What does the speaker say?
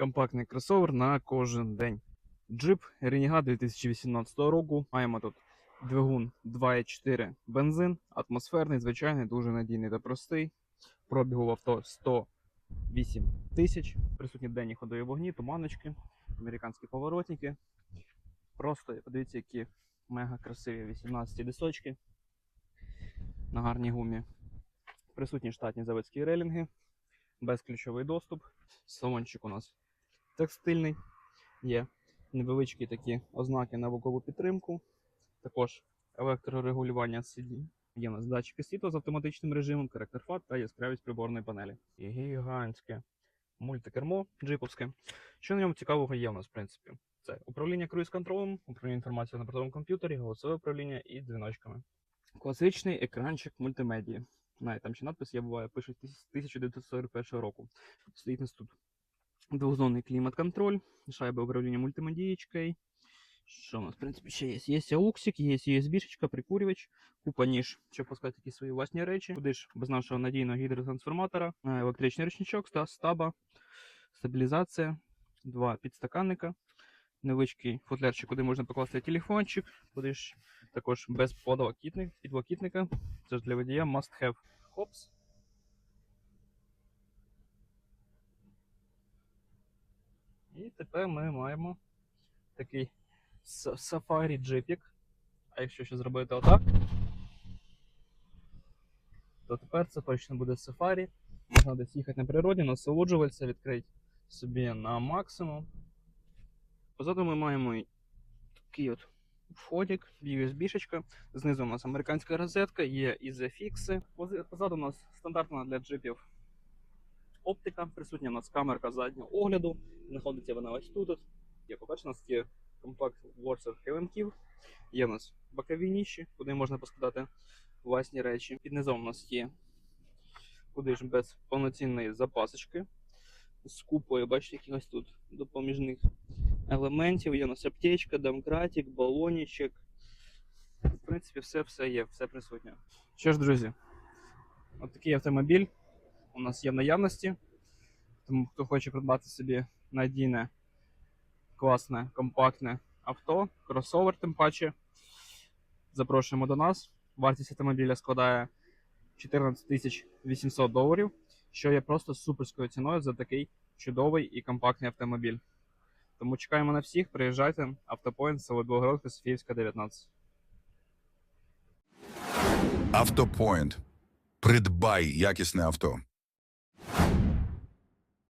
компактний кросовер на кожен день. Джип Renegade 2018 року. Маємо тут двигун 2.4 бензин, атмосферний, звичайний, дуже надійний та простий. Пробігу в авто 108 тисяч. Присутні денні ходові вогні, туманочки, американські поворотники. Просто подивіться, які мега красиві 18 дисочки на гарній гумі. Присутні штатні заводські релінги, безключовий доступ. Салончик у нас текстильний. Є невеличкі такі ознаки на бокову підтримку. Також електрорегулювання сидінь. Є у нас датчики світла з автоматичним режимом, коректор фар та яскравість приборної панелі. І гігантське мультикермо джиповське. Що на ньому цікавого є у нас, в принципі? Це управління круїз-контролем, управління інформацією на бортовому комп'ютері, голосове управління і дзвіночками. Класичний екранчик мультимедії. Навіть там ще надпис є, буває, пишуть 1941 року. Стоїть нас тут двохзонний клімат-контроль, шайба управління мультимедієчкою. Що у нас, в принципі, ще є? Є ауксик, є USB-шечка, прикурювач, купа ніж, щоб пускати якісь свої власні речі. Куди ж без нашого надійного гідротрансформатора, електричний ручничок, стаба, стабілізація, два підстаканника, невеличкий футлярчик, куди можна покласти телефончик, куди ж також без підлокітника. Це ж для водія must have. Хопс. І тепер ми маємо такий сафарі джипік. А якщо ще зробити отак, то тепер це точно буде сафарі. Можна десь їхати на природі, насолоджуватися, відкрити собі на максимум. Позаду ми маємо такий от входик, USB-шечка. Знизу у нас американська розетка, є і зафікси. Позаду у нас стандартна для джипів оптика. Присутня у нас камерка заднього огляду. Знаходиться вона ось тут. Є, по-перше, у нас є компакт ворсер килимків. Є у нас бокові ніші, куди можна поскладати власні речі. Під низом у нас є куди ж без повноцінної запасочки. З купою, бачите, якихось тут допоміжних елементів. Є у нас аптечка, домкратик, балонічок. В принципі, все, все є, все присутнє. Що ж, друзі, от такий автомобіль у нас є в наявності. Тому хто хоче придбати собі надійне, класне, компактне авто, кросовер, тим паче, запрошуємо до нас. Вартість автомобіля складає 14 800 доларів, що є просто суперською ціною за такий чудовий і компактний автомобіль. Тому чекаємо на всіх, приїжджайте, автопоінт, село Білогородка, Софіївська, 19. Автопоінт. Придбай якісне авто.